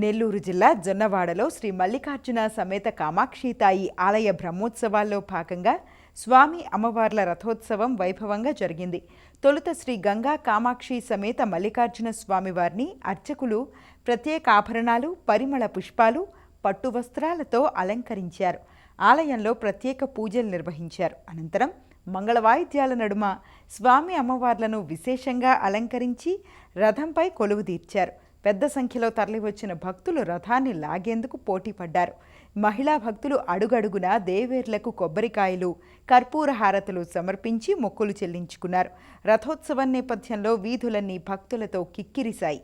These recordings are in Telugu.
నెల్లూరు జిల్లా జొన్నవాడలో శ్రీ మల్లికార్జున సమేత కామాక్షితాయి ఆలయ బ్రహ్మోత్సవాల్లో భాగంగా స్వామి అమ్మవార్ల రథోత్సవం వైభవంగా జరిగింది. తొలుత శ్రీ గంగా కామాక్షి సమేత మల్లికార్జున స్వామివారిని అర్చకులు ప్రత్యేక ఆభరణాలు పరిమళ పుష్పాలు పట్టు వస్త్రాలతో అలంకరించారు. ఆలయంలో ప్రత్యేక పూజలు నిర్వహించారు. అనంతరం మంగళ వాయిద్యాల నడుమ స్వామి అమ్మవార్లను విశేషంగా అలంకరించి రథంపై కొలువు తీర్చారు. పెద్ద సంఖ్యలో తరలివచ్చిన భక్తులు రథాన్ని లాగేందుకు పోటీ పడ్డారు. మహిళా భక్తులు అడుగడుగునా దేవేర్లకు కొబ్బరికాయలు కర్పూర హారతులు సమర్పించి మొక్కులు చెల్లించుకున్నారు. రథోత్సవం నేపథ్యంలో వీధులన్నీ భక్తులతో కిక్కిరిశాయి.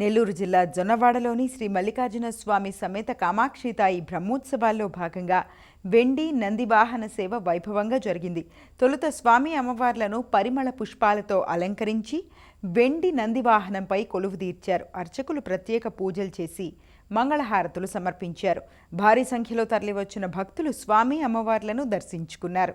నెల్లూరు జిల్లా జొన్నవాడలోని శ్రీ మల్లికార్జున స్వామి సమేత కామాక్షితాయి బ్రహ్మోత్సవాల్లో భాగంగా వెండి నంది వాహన సేవ వైభవంగా జరిగింది. తొలుత స్వామి అమ్మవార్లను పరిమళ పుష్పాలతో అలంకరించి వెండి నంది వాహనంపై కొలువు తీర్చారు. అర్చకులు ప్రత్యేక పూజలు చేసి మంగళహారతులు సమర్పించారు. భారీ సంఖ్యలో తరలివచ్చిన భక్తులు స్వామి అమ్మవార్లను దర్శించుకున్నారు.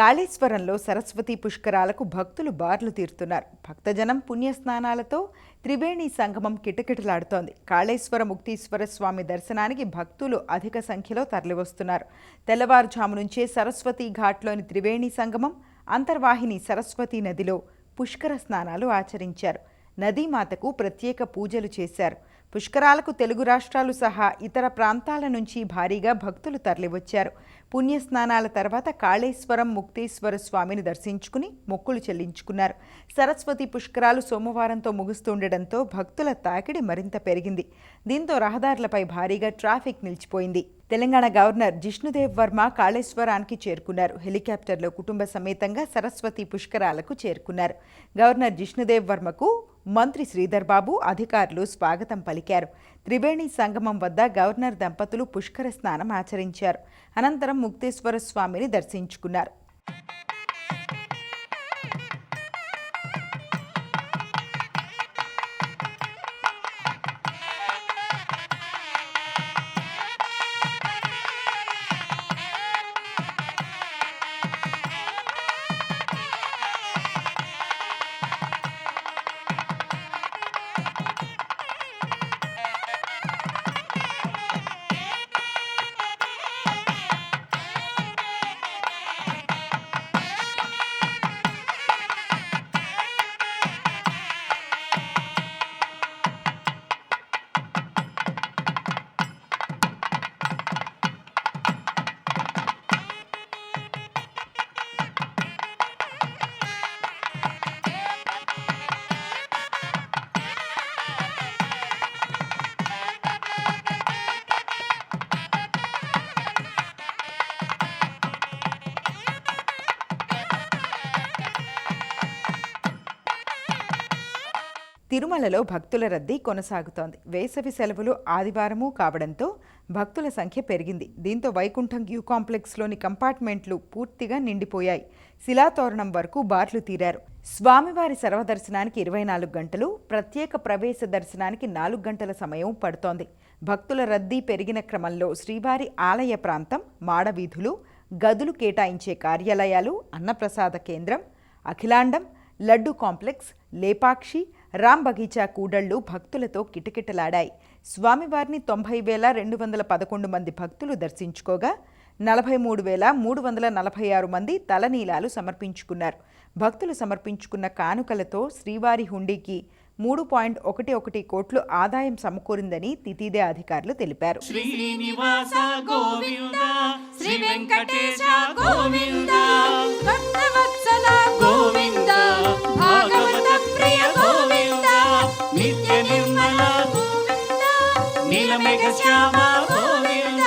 కాళేశ్వరంలో సరస్వతి పుష్కరాలకు భక్తులు బార్లు తీరుతున్నారు. భక్తజనం పుణ్యస్నానాలతో త్రివేణి సంగమం కిటకిటలాడుతోంది. కాళేశ్వర ముక్తీశ్వర స్వామి దర్శనానికి భక్తులు అధిక సంఖ్యలో తరలివస్తున్నారు. తెల్లవారుజాము నుంచే సరస్వతి ఘాట్లోని త్రివేణి సంగమం అంతర్వాహిని సరస్వతి నదిలో పుష్కర స్నానాలు ఆచరించారు. నదీమాతకు ప్రత్యేక పూజలు చేశారు. పుష్కరాలకు తెలుగు రాష్ట్రాలు సహా ఇతర ప్రాంతాల నుంచి భారీగా భక్తులు తరలివచ్చారు. పుణ్యస్నానాల తర్వాత కాళేశ్వరం ముక్తేశ్వర స్వామిని దర్శించుకుని మొక్కులు చెల్లించుకున్నారు. సరస్వతి పుష్కరాలు సోమవారంతో ముగుస్తుండటంతో భక్తుల తాకిడి మరింత పెరిగింది. దీంతో రహదారులపై భారీగా ట్రాఫిక్ నిలిచిపోయింది. తెలంగాణ గవర్నర్ జిష్ణుదేవ్ వర్మ కాళేశ్వరానికి చేరుకున్నారు. హెలికాప్టర్లో కుటుంబ సమేతంగా సరస్వతి పుష్కరాలకు చేరుకున్నారు. గవర్నర్ జిష్ణుదేవ్ వర్మకు మంత్రి శ్రీధర్ బాబు అధికారులు స్వాగతం పలికారు. త్రివేణి సంగమం వద్ద గవర్నర్ దంపతులు పుష్కర స్నానం ఆచరించారు. అనంతరం ముక్తేశ్వర స్వామిని దర్శించుకున్నారు. తిరుమలలో భక్తుల రద్దీ కొనసాగుతోంది. వేసవి సెలవులు ఆదివారము కావడంతో భక్తుల సంఖ్య పెరిగింది. దీంతో వైకుంఠం క్యూ కాంప్లెక్స్లోని కంపార్ట్మెంట్లు పూర్తిగా నిండిపోయాయి. శిలాతోరణం వరకు బార్లు తీరారు. స్వామివారి సర్వదర్శనానికి ఇరవై నాలుగు గంటలు ప్రత్యేక ప్రవేశ దర్శనానికి నాలుగు గంటల సమయం పడుతోంది. భక్తుల రద్దీ పెరిగిన క్రమంలో శ్రీవారి ఆలయ ప్రాంతం మాడవీధులు గదులు కేటాయించే కార్యాలయాలు అన్నప్రసాద కేంద్రం అఖిలాండం లడ్డు కాంప్లెక్స్ లేపాక్షి రామ్ బగీచా కూడళ్ళు భక్తులతో కిటకిటలాడాయి. స్వామివారిని తొంభై వేల రెండు వందల పదకొండు మంది భక్తులు దర్శించుకోగా నలభై మూడు వేల మూడు వందల నలభై ఆరు మంది తలనీలాలు సమర్పించుకున్నారు. భక్తులు సమర్పించుకున్న కానుకలతో శ్రీవారి హుండీకి మూడు పాయింట్ ఒకటి ఒకటి కోట్లు ఆదాయం సమకూరిందని తితిదే అధికారులు తెలిపారు. శ్రీనివాస గోవింద శ్రీ వెంకటేశ గోవింద శ్యామ గోవింద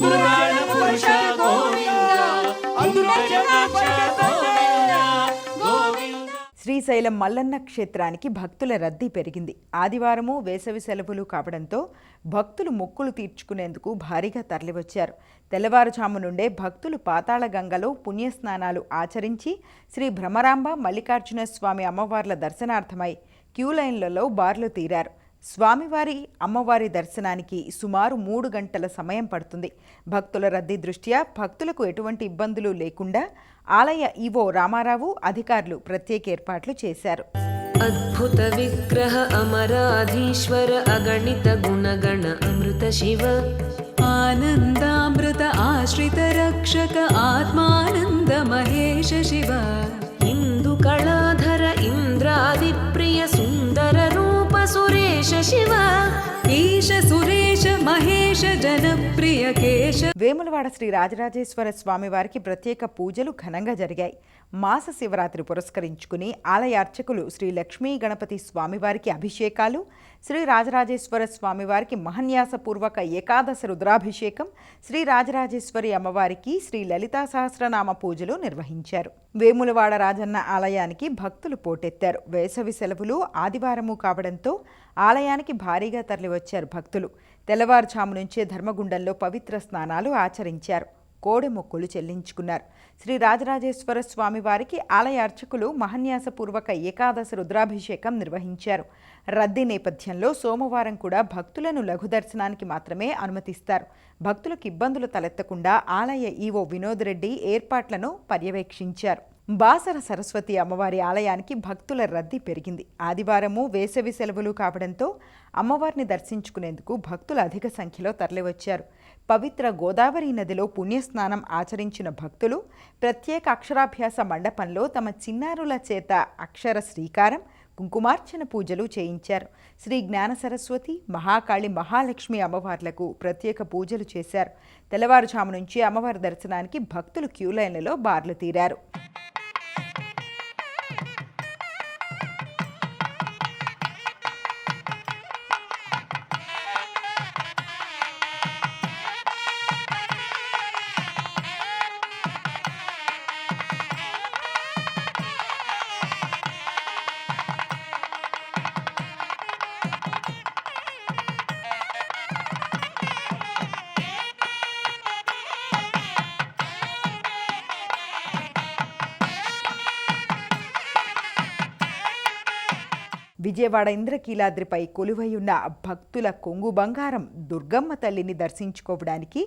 పురాణ పురుష గోవింద శ్రీశైలం మల్లన్న క్షేత్రానికి భక్తుల రద్దీ పెరిగింది. ఆదివారము వేసవి సెలవులు కావడంతో భక్తులు మొక్కులు తీర్చుకునేందుకు భారీగా తరలివచ్చారు. తెల్లవారుజాము నుండే భక్తులు పాతాళ గంగలో పుణ్యస్నానాలు ఆచరించి శ్రీ భ్రమరాంబ మల్లికార్జున స్వామి అమ్మవార్ల దర్శనార్థమై క్యూ లైన్లలో బార్లు తీరారు. స్వామివారి అమ్మవారి దర్శనానికి సుమారు మూడు గంటల సమయం పడుతుంది. భక్తుల రద్దీ దృష్ట్యా భక్తులకు ఎటువంటి ఇబ్బందులు లేకుండా ఆలయ ఈవో రామారావు అధికారులు ప్రత్యేక ఏర్పాట్లు చేశారు. అద్భుత విగ్రహ అమరాధీశ్వర అగణిత గుణగణ అమృత శివ. ఆనందామృత ఆశ్రిత రక్షక ఆత్మానంద మహేష శివ. ఇందు కళాధర ఇంద్రాది ప్రియ सुरेश शिव ईश सुरेश महेश जनप्रिय केश వేములవాడ శ్రీ రాజరాజేశ్వర స్వామి వారికి ప్రత్యేక పూజలు ఘనంగా జరిగాయి. మాస శివరాత్రి పురస్కరించుకుని ఆలయ అర్చకులు శ్రీ లక్ష్మీ గణపతి స్వామివారికి అభిషేకాలు శ్రీ రాజరాజేశ్వర స్వామివారికి మహన్యాసపూర్వక ఏకాదశ రుద్రాభిషేకం శ్రీ రాజరాజేశ్వరి అమ్మవారికి శ్రీ లలితా సహస్రనామ పూజలు నిర్వహించారు. వేములవాడ రాజన్న ఆలయానికి భక్తులు పోటెత్తారు. వేసవి సెలవులు ఆదివారము కావడంతో ఆలయానికి భారీగా తరలివచ్చారు భక్తులు. తెల్లవారుజాము నుంచే ధర్మగుండంలో పవిత్ర స్నానాలు ఆచరించారు. కోడె మొక్కులు చెల్లించుకున్నారు. శ్రీ రాజరాజేశ్వర స్వామి వారికి ఆలయ అర్చకులు మహన్యాసపూర్వక ఏకాదశ రుద్రాభిషేకం నిర్వహించారు. రద్దీ నేపథ్యంలో సోమవారం కూడా భక్తులను లఘు దర్శనానికి మాత్రమే అనుమతిస్తారు. భక్తులకు ఇబ్బందులు తలెత్తకుండా ఆలయ ఈవో వినోద్ రెడ్డి ఏర్పాట్లను పర్యవేక్షించారు. బాసర సరస్వతి అమ్మవారి ఆలయానికి భక్తుల రద్దీ పెరిగింది. ఆదివారము వేసవి సెలవులు కావడంతో అమ్మవారిని దర్శించుకునేందుకు భక్తులు అధిక సంఖ్యలో తరలివచ్చారు. పవిత్ర గోదావరి నదిలో పుణ్యస్నానం ఆచరించిన భక్తులు ప్రత్యేక అక్షరాభ్యాస మండపంలో తమ చిన్నారుల చేత అక్షర శ్రీకారం కుంకుమార్చన పూజలు చేయించారు. శ్రీ జ్ఞాన సరస్వతి మహాకాళి మహాలక్ష్మి అమ్మవార్లకు ప్రత్యేక పూజలు చేశారు. తెల్లవారుజాము నుంచి అమ్మవారి దర్శనానికి భక్తులు క్యూ లైన్లలో బార్లు తీరారు. విజయవాడ ఇంద్రకీలాద్రిపై కొలువైయున్న భక్తుల కొంగు బంగారం దుర్గమ్మ తల్లిని దర్శించుకోవడానికి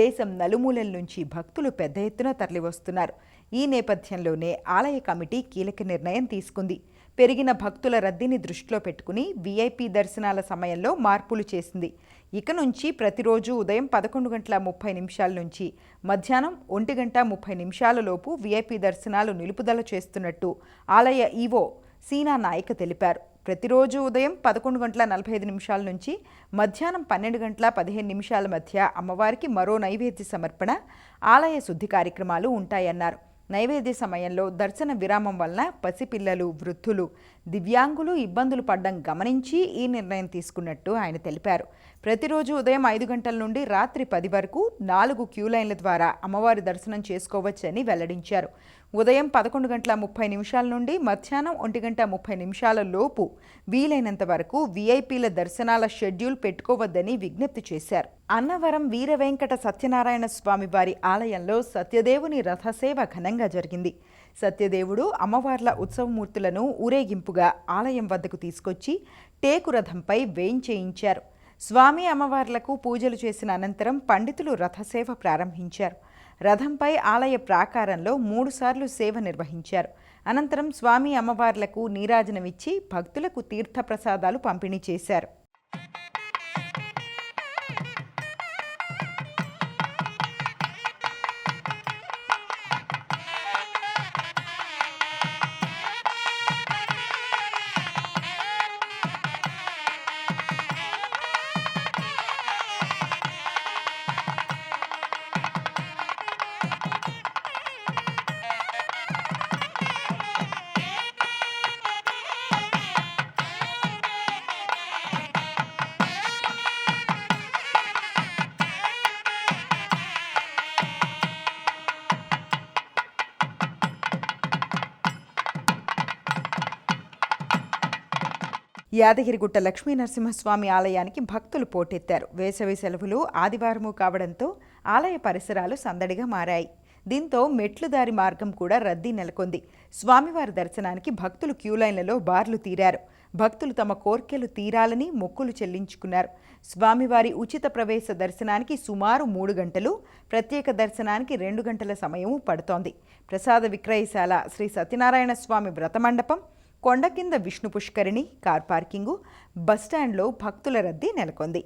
దేశం నలుమూలల నుంచి భక్తులు పెద్ద ఎత్తున తరలివస్తున్నారు. ఈ నేపథ్యంలోనే ఆలయ కమిటీ కీలక నిర్ణయం తీసుకుంది. పెరిగిన భక్తుల రద్దీని దృష్టిలో పెట్టుకుని వీఐపీ దర్శనాల సమయంలో మార్పులు చేసింది. ఇక నుంచి ప్రతిరోజు ఉదయం పదకొండు గంటల ముప్పై నిమిషాల నుంచి మధ్యాహ్నం ఒంటి గంట ముప్పై నిమిషాల లోపు వీఐపీ దర్శనాలు నిలుపుదల చేస్తున్నట్టు ఆలయ ఈవో సీనా నాయక్ తెలిపారు. ప్రతిరోజు ఉదయం పదకొండు గంటల నలభై ఐదు నిమిషాల నుంచి మధ్యాహ్నం పన్నెండు గంటల పదిహేను నిమిషాల మధ్య అమ్మవారికి మరో నైవేద్య సమర్పణ ఆలయ శుద్ధి కార్యక్రమాలు ఉంటాయన్నారు. నైవేద్య సమయంలో దర్శన విరామం వలన పసిపిల్లలు వృద్ధులు దివ్యాంగులు ఇబ్బందులు పడడం గమనించి ఈ నిర్ణయం తీసుకున్నట్టు ఆయన తెలిపారు. ప్రతిరోజు ఉదయం ఐదు గంటల నుండి రాత్రి పది వరకు నాలుగు క్యూ లైన్ల ద్వారా అమ్మవారి దర్శనం చేసుకోవచ్చని వెల్లడించారు. ఉదయం పదకొండు గంటల ముప్పై నిమిషాల నుండి మధ్యాహ్నం ఒంటి గంట ముప్పై నిమిషాల లోపు వీలైనంత వరకు వీఐపీల దర్శనాల షెడ్యూల్ పెట్టుకోవద్దని విజ్ఞప్తి చేశారు. అన్నవరం వీరవెంకట సత్యనారాయణ స్వామి వారి ఆలయంలో సత్యదేవుని రథసేవ ఘనంగా జరిగింది. సత్యదేవుడు అమ్మవార్ల ఉత్సవమూర్తులను ఊరేగింపుగా ఆలయం వద్దకు తీసుకొచ్చి టేకు రథంపై వేయించేయించారు స్వామి అమ్మవార్లకు పూజలు చేసిన అనంతరం పండితులు రథసేవ ప్రారంభించారు. రథంపై ఆలయ ప్రాకారంలో మూడుసార్లు సేవ నిర్వహించారు. అనంతరం స్వామి అమ్మవార్లకు నీరాజనమిచ్చి భక్తులకు తీర్థప్రసాదాలు పంపిణీ చేశారు. యాదగిరిగుట్ట లక్ష్మీ నరసింహస్వామి ఆలయానికి భక్తులు పోటెత్తారు. వేసవి సెలవులు ఆదివారము కావడంతో ఆలయ పరిసరాలు సందడిగా మారాయి. దీంతో మెట్లు దారి మార్గం కూడా రద్దీ నెలకొంది. స్వామివారి దర్శనానికి భక్తులు క్యూలైన్లలో బార్లు తీరారు. భక్తులు తమ కోర్కెలు తీరాలని మొక్కులు చెల్లించుకున్నారు. స్వామివారి ఉచిత ప్రవేశ దర్శనానికి సుమారు మూడు గంటలు ప్రత్యేక దర్శనానికి రెండు గంటల సమయం పడుతోంది. ప్రసాద విక్రయశాల శ్రీ సత్యనారాయణ స్వామి వ్రతమండపం కొండ కింద విష్ణు పుష్కరిణి కార్ పార్కింగు బస్టాండ్లో భక్తుల రద్దీ నెలకొంది.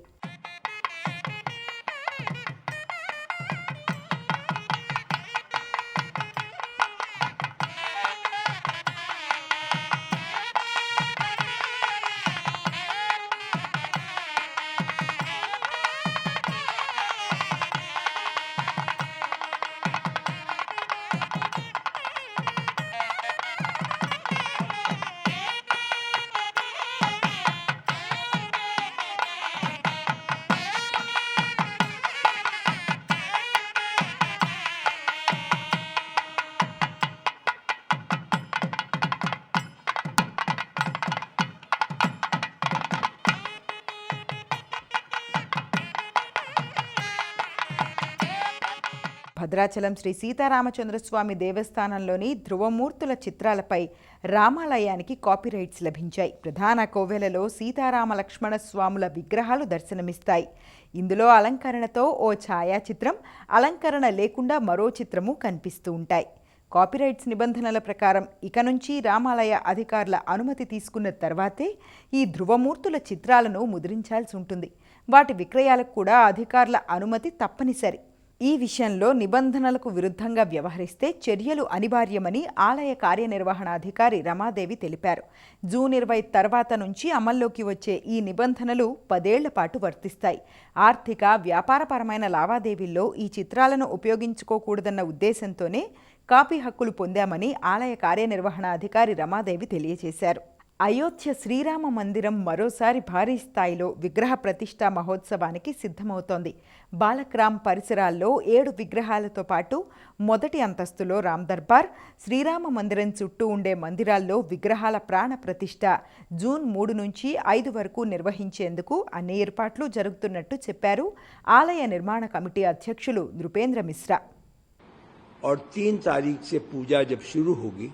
భద్రాచలం శ్రీ సీతారామచంద్రస్వామి దేవస్థానంలోని ధ్రువమూర్తుల చిత్రాలపై రామాలయానికి కాపీరైట్స్ లభించాయి. ప్రధాన కోవెలలో సీతారామ లక్ష్మణ స్వాముల విగ్రహాలు దర్శనమిస్తాయి. ఇందులో అలంకరణతో ఓ ఛాయాచిత్రం అలంకరణ లేకుండా మరో చిత్రము కనిపిస్తూ ఉంటాయి. కాపీరైట్స్ నిబంధనల ప్రకారం ఇక నుంచి రామాలయ అధికారుల అనుమతి తీసుకున్న తర్వాతే ఈ ధ్రువమూర్తుల చిత్రాలను ముద్రించాల్సి ఉంటుంది. వాటి విక్రయాలకు కూడా అధికారుల అనుమతి తప్పనిసరి. ఈ విషయంలో నిబంధనలకు విరుద్ధంగా వ్యవహరిస్తే చర్యలు అనివార్యమని ఆలయ కార్యనిర్వహణాధికారి రమాదేవి తెలిపారు. జూన్ ఇరవై తర్వాత నుంచి అమల్లోకి వచ్చే ఈ నిబంధనలు పదేళ్ళ పాటు వర్తిస్తాయి. ఆర్థిక వ్యాపారపరమైన లావాదేవీల్లో ఈ చిత్రాలను ఉపయోగించుకోకూడదన్న ఉద్దేశంతోనే కాపీ హక్కులు పొందామని ఆలయ కార్యనిర్వహణాధికారి రమాదేవి తెలియజేశారు. అయోధ్య శ్రీరామ మందిరం మరోసారి భారీ స్థాయిలో విగ్రహ ప్రతిష్ఠా మహోత్సవానికి సిద్ధమవుతోంది బాలక్రామ్ పరిసరాల్లో ఏడు విగ్రహాలతో పాటు మొదటి అంతస్తులో రామ్ దర్బార్ శ్రీరామ మందిరం చుట్టూ ఉండే మందిరాల్లో విగ్రహాల ప్రాణ ప్రతిష్ఠ జూన్ మూడు నుంచి ఐదు వరకు నిర్వహించేందుకు అన్ని ఏర్పాట్లు జరుగుతున్నట్టు చెప్పారు ఆలయ నిర్మాణ కమిటీ అధ్యక్షులు నృపేంద్ర మిశ్రా और तीन तारीख से पूजा जब शुरू होगी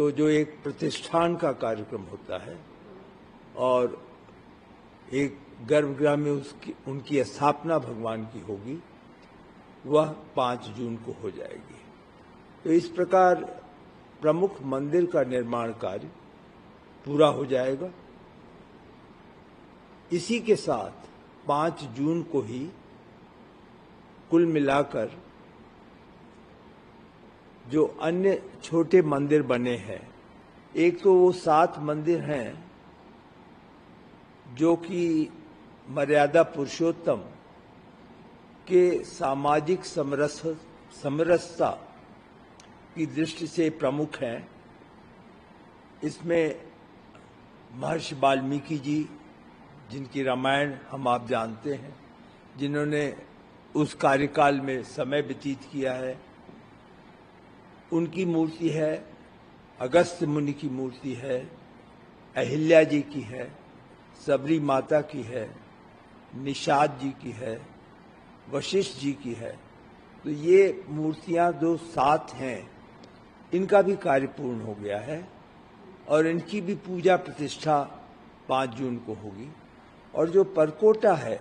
तो जो एक प्रतिष्ठान का कार्यक्रम होता है और एक गर्भगृह में उसकी, उनकी स्थापना भगवान की होगी, वह पाँच जून को हो जाएगी। तो इस प्रकार प्रमुख मंदिर का निर्माण कार्य पूरा हो जाएगा। इसी के साथ पाँच जून को ही कुल मिलाकर जो अन्य छोटे मंदिर बने हैं। एक तो वो सात मंदिर हैं जो कि मर्यादा पुरुषोत्तम के सामाजिक समरस, समरसता की दृष्टि से प्रमुख हैं। इसमें महर्षि वाल्मीकि जी, जिनकी रामायण हम आप जानते हैं, जिन्होंने उस कार्यकाल में समय व्यतीत किया है। उनकी मूर्ति है, अगस्त मुनि की मूर्ति है, अहिल्या जी की है, सबरी माता की है, निषाद जी की है, वशिष्ठ जी की है। तो ये मूर्तियाँ जो सात हैं, इनका भी कार्य पूर्ण हो गया है और इनकी भी पूजा प्रतिष्ठा पाँच जून को होगी। और जो परकोटा है,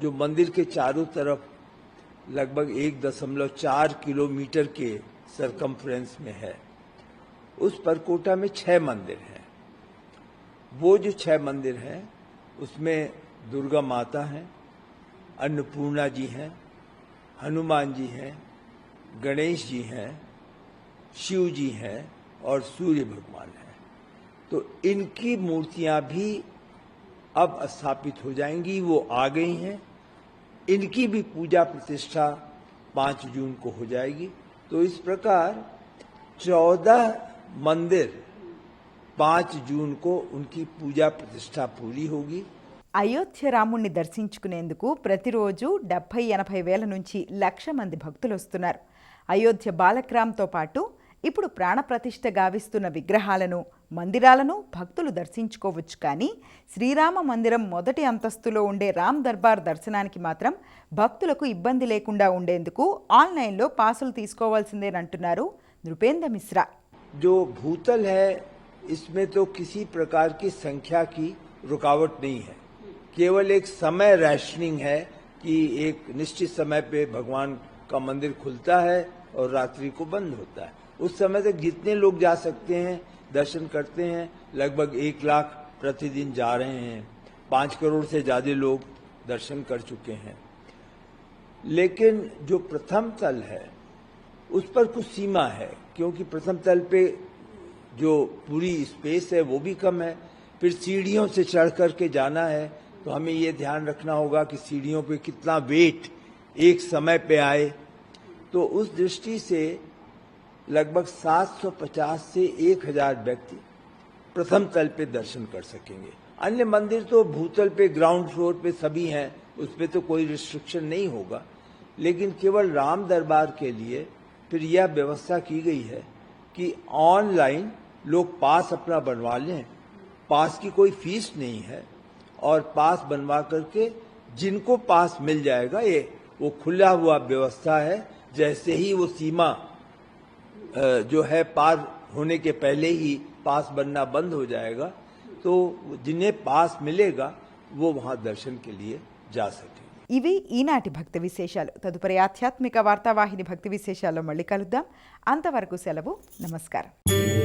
जो मंदिर के चारों तरफ़ लगभग एक दशमलव चार किलोमीटर के सरकमफ्रेंस में है। उस परकोटा में छह मंदिर हैं। वो जो छह मंदिर हैं, उसमें दुर्गा माता हैं, अन्नपूर्णा जी हैं, हनुमान जी हैं, गणेश जी हैं, शिव जी हैं और सूर्य भगवान हैं। तो इनकी मूर्तियाँ भी अब स्थापित हो जाएँगी, वो आ गई हैं। इनकी भी पूजा प्रतिष्ठा पाँच जून को हो जाएगी। तो इस प्रकार चौदह मंदिर पांच जून को उनकी पूजा प्रतिष्ठा पूरी होगी అయోధ్య రాముణ్ణి దర్శించుకునేందుకు ప్రతిరోజు డెబ్బై ఎనభై వేల నుంచి లక్ష మంది భక్తులు వస్తున్నారు అయోధ్య బాలక్రామ్తో పాటు ఇప్పుడు ప్రాణప్రతిష్ఠ గావిస్తున్న విగ్రహాలను మందిరాలను భక్తులు దర్శించుకోవచ్చు కానీ శ్రీరామ మందిరం మొదటి అంతస్తులో ఉండే రామ్ దర్బార్ దర్శనానికి మాత్రం భక్తులకు ఇబ్బంది లేకుండా ఉండేందుకు ఆన్లైన్లో పాసులు తీసుకోవాల్సిందేనంటున్నారు నృపేంద్ర మిశ్రా जो भूतल है इसमें तो किसी प्रकार की संख्या की रुकावट नहीं है केवल एक समय रैशनिंग है कि एक निश्चित समय पे भगवान का मंदिर खुलता है और रात्रि को बंद होता है उस समय तक जितने लोग जा सकते हैं, दर्शन करते हैं, लगभग एक लाख प्रतिदिन जा रहे हैं। पाँच करोड़ से ज़्यादा लोग दर्शन कर चुके हैं। लेकिन जो प्रथम तल है, उस पर कुछ सीमा है, क्योंकि प्रथम तल पे जो पूरी स्पेस है, वो भी कम है। फिर सीढ़ियों से चढ़ करके जाना है तो हमें ये ध्यान रखना होगा कि सीढ़ियों पे कितना वेट एक समय पे आए। तो उस दृष्टि से लगभग 750 से 1000 व्यक्ति प्रथम तल पे दर्शन कर सकेंगे। अन्य मंदिर तो भूतल पे ग्राउंड फ्लोर पे सभी हैं, उस पे तो कोई रिस्ट्रिक्शन नहीं होगा। लेकिन केवल राम दरबार के लिए फिर यह व्यवस्था की गई है कि ऑनलाइन लोग पास अपना बनवा लें। पास की कोई फ़ीस नहीं है और पास बनवा करके जिनको पास मिल जाएगा, ये वो खुला हुआ व्यवस्था है, जैसे ही वो सीमा जो है पार होने के पहले ही पास बनना बंद हो जाएगा तो जिन्हें पास मिलेगा वो वहां दर्शन के लिए जा सकेंगे ఇవి ఈనాటి భక్తి విశేషాలు తదుపరి ఆధ్యాత్మిక వార్తావాహిని భక్తి విశేషాల్లో మళ్ళీ కలుద్దాం అంతవరకు సెలవు నమస్కారం